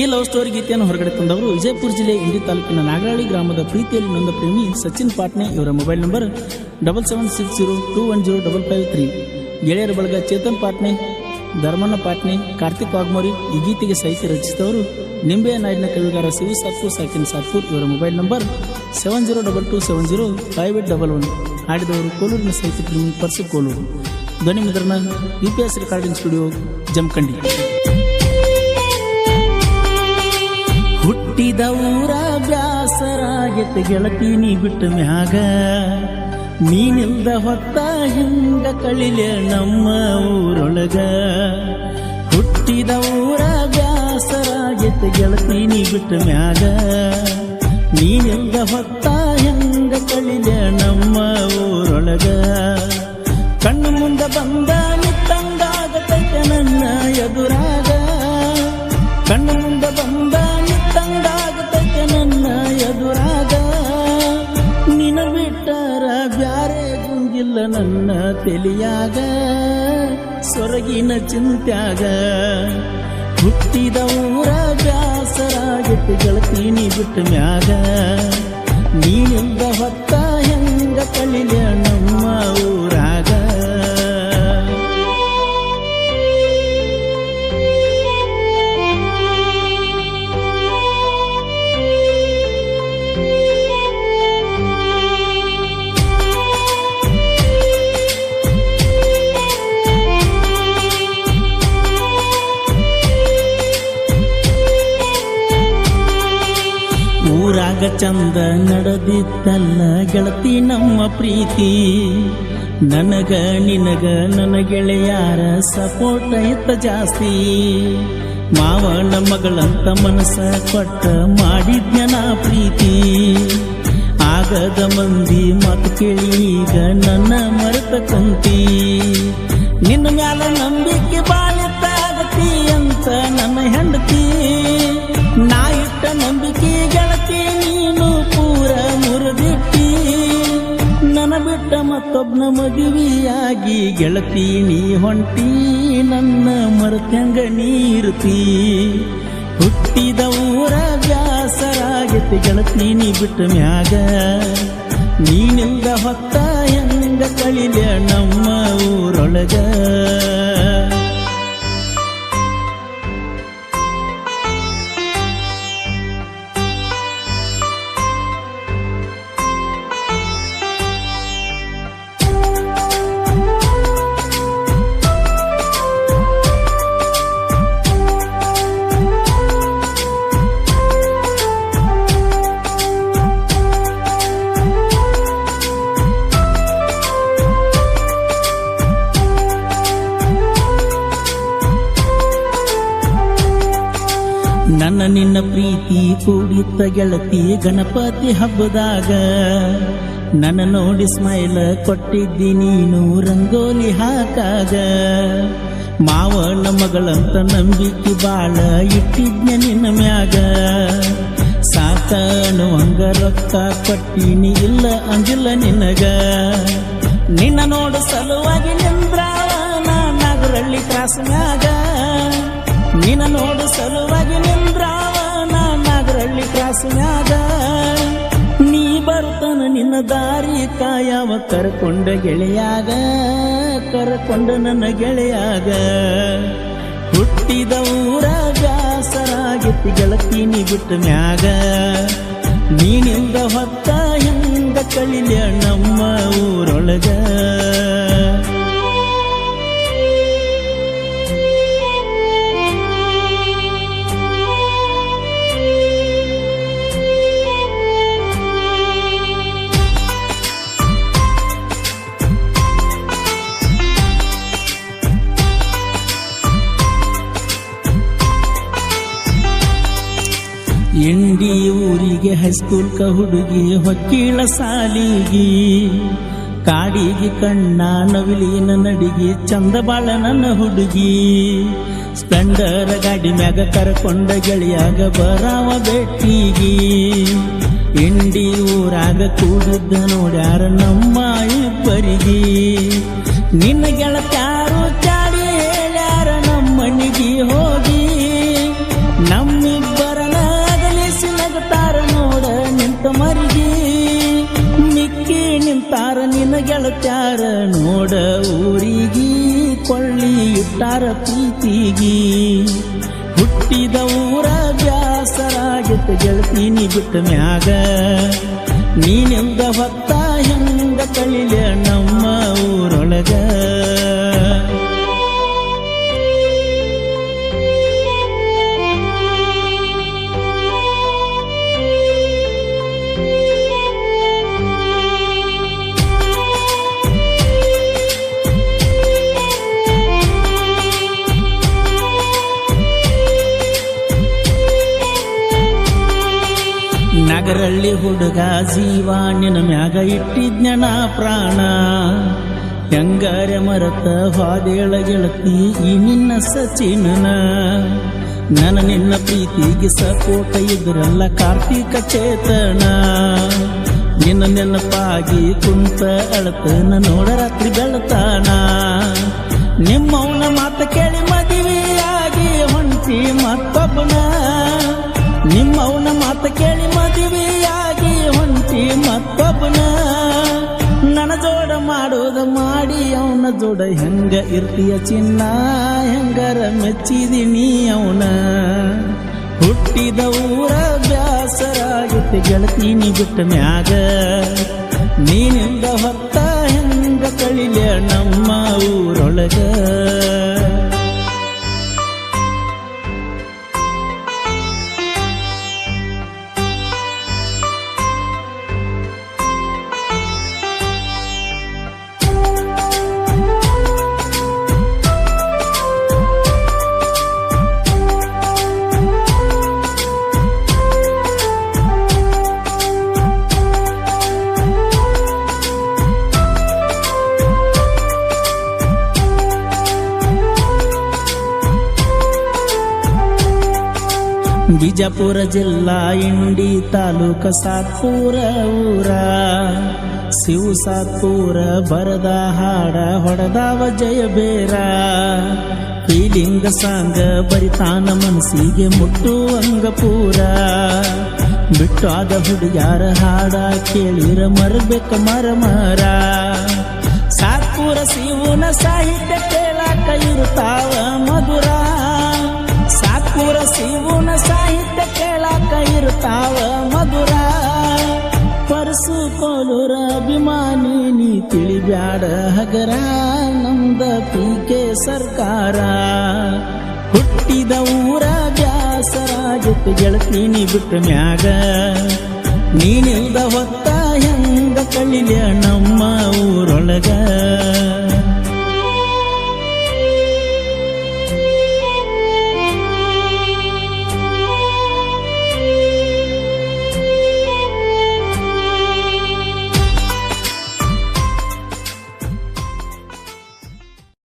ಈ love story ಗೀತೆಯನ್ನು ಹೊರಗಡೆ ತಂದವರು ವಿಜಯಪುರ ಜಿಲ್ಲೆ ಇಂಡಿ ತಾಲೂಕಿನ ನಾಗರಾಳಿ ಗ್ರಾಮದ ಪ್ರೀತಿಯಲ್ಲಿ ನೊಂದ ಪ್ರೇಮಿ ಸಚಿನ್ ಪಾಟ್ನೆ ಇವರ mobile number double seven six zero two one zero double five three. ಗೆಳೆಯರ ಬಳಗ ಚೇತನ್ ಪಾಟ್ನೆ, ಧರ್ಮಣ್ಣ ಪಾಟ್ನೆ, ಕಾರ್ತಿಕ್ ವಾಗ್ಮೋರಿ ಈ ಗೀತೆಗೆ ಸಾಹಿತ್ಯ ರಚಿಸಿದವರು ನಿಂಬೆಯ ನಾಡಿನ ಕವಿಗಾರ ಸಿವಿ ಸಾತ್ಪುರ್ ಸಾಕಿನ್ ಸಾತ್ಪುರ್ ಇವರ mobile number seven zero double two seven zero five eight double one. ಹಾಡಿದವರು ಕೋಲೂರಿನ ಸಾಹಿತ್ಯ ಪ್ರೇಮಿ ಪರ್ಸು ಕೋಲೂರು. ಧ್ವನಿ ಮುದ್ರಣ, U P S recording studio, Jamkhandi. ಹುಟ್ಟಿದ ಊರ ಬ್ಯಾಸರಾಗೆತ್ತ ಗೆಳತಿ ನೀ ಬಿಟ್ಟ ಮ್ಯಾಗ ನೀನಿಲ್ದ ಹೊತ್ತ ಹಿಂಗ ಕಳಿಲೆ ನಮ್ಮ ಊರೊಳಗ ಹುಟ್ಟಿದ ಊರ ಬ್ಯಾಸರಾಗೆತ್ತ ಗೆಳತಿ ನೀ ಬಿಟ್ಟ ಮ್ಯಾಗ ನೀನಿಲ್ದ ಹೊತ್ತ ಹಿಂಗ ಕಳಿಲೆ ನಮ್ಮ ಊರೊಳಗ ಕಣ್ಣು ಮುಂದೆ ಬಂದ ನಿತ್ತಂಗಾಗತೈತೆ ನನ್ನ ಎದುರಾಗ ಕಣ್ಣು ತೆಲಿಯಾಗ ಸೊರಗಿನ ಚಿಂತ್ಯಾಗ. ಹುಟ್ಟಿದ ಊರ ಬ್ಯಾಸರಾಗಿಟ್ಟು ಗೆಳತೀನಿ ಬಿಟ್ಟ ಮ್ಯಾಗ. ನೀನಿಂದ ಹೊತ್ತ ಹೆಂಗ ಕಳಿಲ ನಮ್ಮ ಊರಾಗ ಚಂದ ನಡೆದಿತ್ತಲ್ಲ ಗೆಳತಿ ನಮ್ಮ ಪ್ರೀತಿ. ನನಗ ನಿನಗ ನನ್ನ ಗೆಳೆಯಾರ ಸಪೋರ್ಟ್ ಇತ್ತ ಜಾಸ್ತಿ. ಮಾವನ ಮಗಳಂತ ಮನಸ್ಸ ಕೊಟ್ಟ ಮಾಡಿದ್ನ ಪ್ರೀತಿ. ಆಗದ ಮಂದಿ ಮಾತು ಕೇಳಿ ಈಗ ನನ್ನ ಮರೆತ ಕುಂತಿ. ನಿನ್ನ ಮ್ಯಾಲ ನಂಬಿಕೆ ಬಾಳಿತ್ತಾಗತಿ ಅಂತ ನನ್ನ ಹೆಂಡತಿ ಬಿಟ್ಟ ಮತ್ತೊಬ್ನ ಮದುವೆಯಾಗಿ ಗೆಳತಿ, ನೀ ಹೊಂಟಿ, ನನ್ನ ಮರತ್ಯಂಗ ನೀರ್ತಿ ಹುಟ್ಟಿದ ಊರ ಬ್ಯಾಸರಾಗತಿ ಗೆಳತಿ, ನೀ ಬಿಟ್ಟ ಮ್ಯಾಗ. ನೀನಿಂದ ಹೊತ್ತ ಹೆಂಗ ಕಳಿಲ ನಮ್ಮ ಊರೊಳಗ? ನನ್ನ ಪ್ರೀತಿ ಕೂಡಿತ್ತ ಗೆಳತಿ ಗಣಪತಿ ಹಬ್ಬದಾಗ ನನ್ನ ನೋಡಿ ಸ್ಮೈಲ್ ಕೊಟ್ಟಿದ್ದಿ ನೀನು ರಂಗೋಲಿ ಹಾಕಾಗ. ಮಾವನ ಮಗಳಂತ ನಂಬಿಕೆ ಬಾಳ ಇಟ್ಟಿದ್ನ ನಿನ್ನ ಮ್ಯಾಗ. ಸಾಕ ಹಂಗ ರೊಕ್ಕ ಕೊಟ್ಟಿನಿ ಇಲ್ಲ ಅಂದಿಲ್ಲ ನಿನಗ. ನಿನ್ನ ನೋಡು ಸಲುವಾಗಿ ನಿಂದ್ರಾವ ನಾಗರಳ್ಳಿ ಕ್ರಾಸ್ನ್ಯಾಗ. ನಿನ್ನ ನೋಡು ಸಲುವಾಗಿ ಕ್ರಾಸ್ನ್ಯಾಗ ನೀ ಬರ್ತನ ನಿನ್ನ ದಾರಿ ಕಾಯವ ಕರ್ಕೊಂಡ ಗೆಳೆಯಾಗ, ಕರ್ಕೊಂಡ ನನ್ನ ಗೆಳೆಯಾಗ. ಹುಟ್ಟಿದ ಊರ ಬ್ಯಾಸರಾಗಿತ್ತು ಗೆಳತಿ ನೀ ಬಿಟ್ಟ ಮ್ಯಾಗ. ನೀನಿಂದ ಹೊತ್ತ ಎಂದ ಕಳಿಲ್ಯ ನಮ್ಮ ಊರೊಳಗ? ಇಂಡಿ ಊರಿಗೆ ಹೈಸ್ಕೂಲ್ ಕ ಹುಡುಗಿ ಹೊಕ್ಕಿಳ ಸಾಲಿಗಿ. ಕಾಡಿಗೆ ಕಣ್ಣ ನವಿಲಿನ ನಡಿಗೆ ಚಂದ ಬಾಳ ನನ್ನ ಹುಡುಗಿ. ಸ್ಪೆಂಡರ್ ಗಾಡಿ ಮ್ಯಾಗ ಕರ್ಕೊಂಡ ಗೆಳೆಯಾಗ ಬರಾವ ಬೆಟ್ಟಿಗಿ. ಇಂಡಿ ಊರಾಗ ಕೂಡದ್ದ ನೋಡ್ಯಾರ ನಮ್ಮ ಇಬ್ಬರಿಗೆ. ನಿನ್ನ ಗೆಳತ್ಯಾರು ಕಟ್ಟಾರ ನೋಡ ಊರಿಗಿ, ಕೊಳ್ಳಿಯುಟ್ಟಾರ ಪ್ರೀತಿಗಿ. ಹುಟ್ಟಿದ ಊರ ಬ್ಯಾಸರಾಗಿತ್ತ ಗೆಳತೀನಿ ಬಿಟ್ಟ ಮ್ಯಾಗ. ನೀನಿಂದ ಹೊತ್ತ ಹೆಂಗ ಕಳಿಲೆ ನಮ್ಮ ಊರೊಳಗ. ನಗರಳ್ಳಿ ಹುಡುಗ ಜೀವ ಮ್ಯಾಗ ಇಟ್ಟಿದ್ನ ಪ್ರಾಣ. ಹೆಂಗಾರೆ ಮರತ ಹಾದೇಳ ಗೆಳತಿ ಈ ನಿನ್ನ ಸಚಿನನ. ನನ್ನ ನಿನ್ನ ಪ್ರೀತಿಗೆ ಸಪೋಟ ಇದ್ರಲ್ಲ ಕಾರ್ತಿಕ ಚೇತನ. ನಿನ್ನ ನೆನಪಾಗಿ ಕುಂತ ಅಳತನ ನೋಡ ರಾತ್ರಿ ಬೆಳತಾನ. ನಿಮ್ಮವನ ಮಾತು ಕೇಳಿ ಮದುವೆಯಾಗಿ ಹೊಂಟಿ ಮತ್ತೊಬ್ಬನ ಮಾತ ಕೇಳಿ ಮದುವೆಯಾಗಿ ಹೊಂಟಿ ಮತ್ತೊಬ್ಬನ. ನನ್ನ ಜೋಡ ಮಾಡೋದ ಮಾಡಿ ಅವನ ಜೋಡ ಹೆಂಗ ಇರ್ತೀಯ ಚಿನ್ನ? ಹೆಂಗರ ಮೆಚ್ಚಿದಿನಿ ಅವನ? ಹುಟ್ಟಿದ ಊರ ಬ್ಯಾಸರಾಗಿತ್ತು ಗೆಳತೀನಿ ಬಿಟ್ಟ ಮ್ಯಾಗ. ನೀನಿಂದ ಹೊತ್ತ ಹೆಂಗ ಕಳಿಲೆ ನಮ್ಮ ಊರೊಳಗ? ಬಿಜಾಪುರ ಜಿಲ್ಲಾ ಇಂಡಿ ತಾಲೂಕ ಸಾತ್ಪುರ ಊರ. ಶಿವ ಸಾತ್ಪುರ, ಬರದ ಹಾಡ, ಹೊಡೆದಾವ ಜಯ ಬೇರ. ಫೀಲಿಂಗ ಸಾಂಗ ಬರಿತಾನ ಮನಸ್ಸಿಗೆ ಮುಟ್ಟುವಂಗ ಪೂರ. ಬಿಟ್ಟು ಆದ ಹುಡುಗ್ಯಾರ ಹಾಡ ಕೇಳಿರ ಮರಬೇಕ ಮರ ಮರ. ಸಾತ್ಪುರ ಶಿವನ ಸಾಹಿತ್ಯ ಕೇಳಾಕ ಇರುತ್ತಾವ ಮಧುರ. ಸಾತ್ಪುರ ಶಿವನ ಸಾಹಿತ್ಯ ಕೇಳಾಕ ಇರ್ತಾವ ಮಧುರ. ಪರಸು ಕೋಲೂರ ಅಭಿಮಾನಿ, ನೀ ತಿಳಿಬ್ಯಾಡ ಹಗರ. ನಮ್ದ ಪೀಕೆ ಸರ್ಕಾರ. ಹುಟ್ಟಿದ ಊರ ಜೊತೆ ಗೆಳತೀನಿ ಬಿಟ್ಟ ಮ್ಯಾಗ. ನೀನಿಲ್ದ ಹೊತ್ತ ಹೆಂಗ ಕಳಿಲ್ಯ ನಮ್ಮ ಊರೊಳಗ.